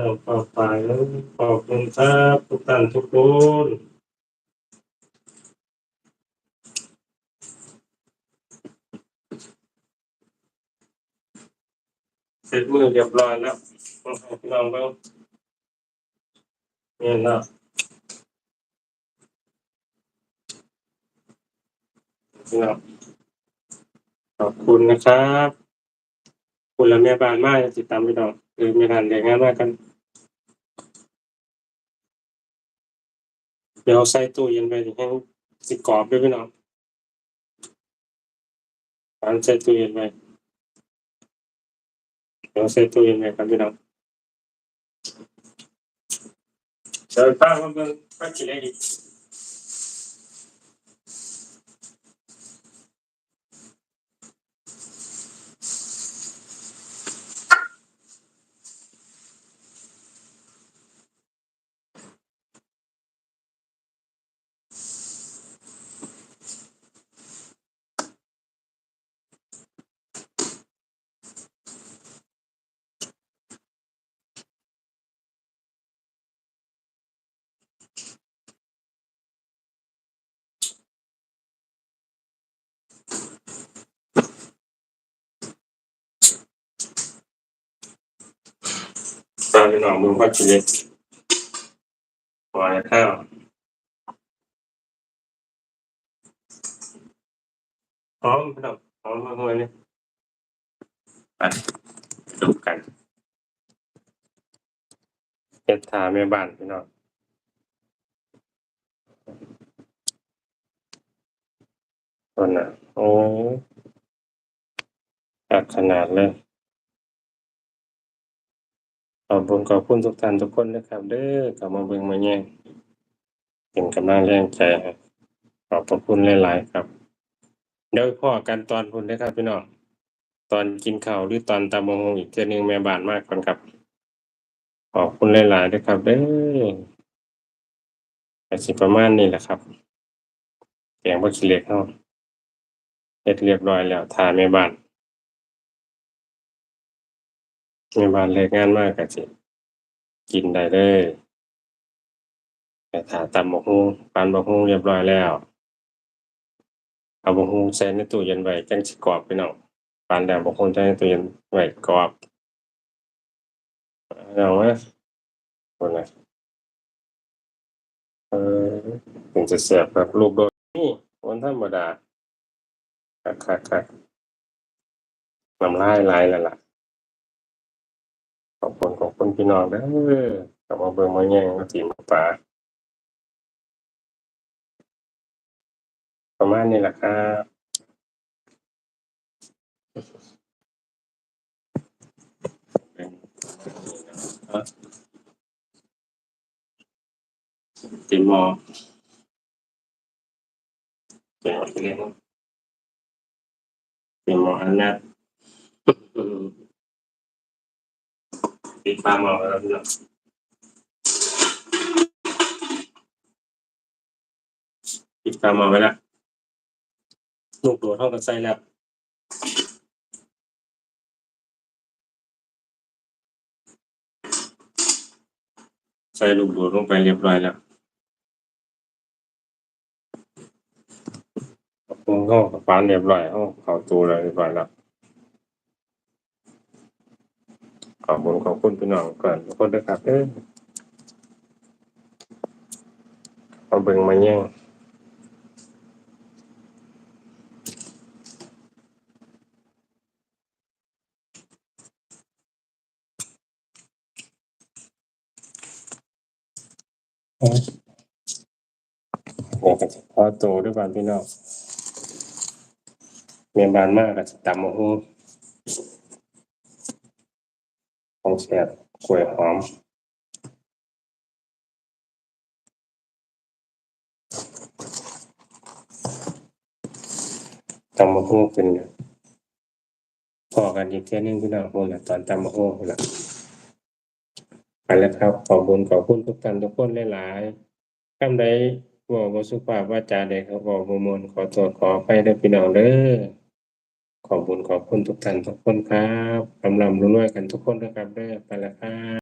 น้องต่อไปขอบคุณครับทุกท่านทุกคนเสร็จมือเรียบร้อยแล้วพี่น้องเบิ่งเนี่ยนะน้องขอบคุณนะครับ คุณและแม่บ้านมากติดตามพี่น้องคือม่ทันแรงงานมากกัน ดี๋ยวใส่ตู้เย็นไปให้สิกรอบด้วยพี่น้องตอนใส่ตู้เย็นไปเดี๋ยวใส่ตู้เย็นไปครับพี่น้องเดี๋ยวตั้งมันเป็นก็กินได้ พี่น้องมึงก็กินเลยปล่อยข้าวหอมพี่น้องหอมมากเลยไปดูกันเฮ็ดทาแม่บ้านพี่น้องต้นน่ะโอ้ขนาดเลย ขอบคุณขอบคุณทุกท่านทุกคนนะครับเด้อกลับมาเบิ่งมาแย่งเป็นกำลังแรงใจให้ขอบพระคุณหลาย ๆ ครับเดี๋ยวพ่อกันตอนพุ่นนะครับพี่น้องตอนกินข้าวหรือตอนตามงอีกเทื่อนึงแม่บานมากก่อนครับ ขอบคุณหลายๆด้วยครับเด้อก็สิประมาณนี้แหละครับแกงบ่ขี้เหล็กเฮาะเฮ็ดเรียบร้อยแล้วทาแม่บาน แม่บ้านเลิกงานมากก็สิกินได้เลยแต่ถ้าตำบักหุ่งปันบักหุ่งเรียบร้อยแล้ว เอาบักหุ่งใส่ในตู้เย็นไว้จังสิกรอบพี่น้องปันแล้วบักหุ่งใส่ในตู้เย็นไว้กรอบเอามาพุ่นน่ะเออถึงจะแซ่บครับลูกโดดนี่วันธรรมดาคักๆๆน้ำลายไหลแล้วล่ะ ขอบคุณพี่น้องเด้อกลับมาเบิ่งมาแย่งมาตีมาปลาประมาณนี้แหละครับตีหมอเดี๋ยวเตีหมออันนั้น ปิดปลาหมออกแล้วพี่น้องปิดปลาหมออกไว้แล้วลูกโดดเท่ากับไส้แล้วใส่ลูกโดดลงไปเรียบร้อยแล้วคุณเขากับฟานเรียบร้อยเขาเขาตัวแล้วเรียบร้อยแล้ว ขอบคุณขอบคุณพี่น้องก่อนทุกคนด้วยครับเออเอาเบิ่งมาแย่งเดี๋ยก็จะพอโตด้วยกันพี่น้องเมียนบานมากก็จะตำมะฮู ของแซ่บกล้วยหอมตำมะฮูเป็นพอกันอีกเที่นึงพี่น้องพูดละตอนตำมะฮูพูดละไปแล้วครับ ขอบคุณขอบคุณทุกท่านทุกคนหลายๆคำใดเว่าบ่สุภาพว่าจาใดเขาเว้าบ่มวนขอโทษขออภัยเด้อพี่น้องเด้อ ขอบคุณขอบคุณทุกท่านทุกคนครับกำลำรวยๆกันทุกคนนะครับเด้อไปแล้วครับ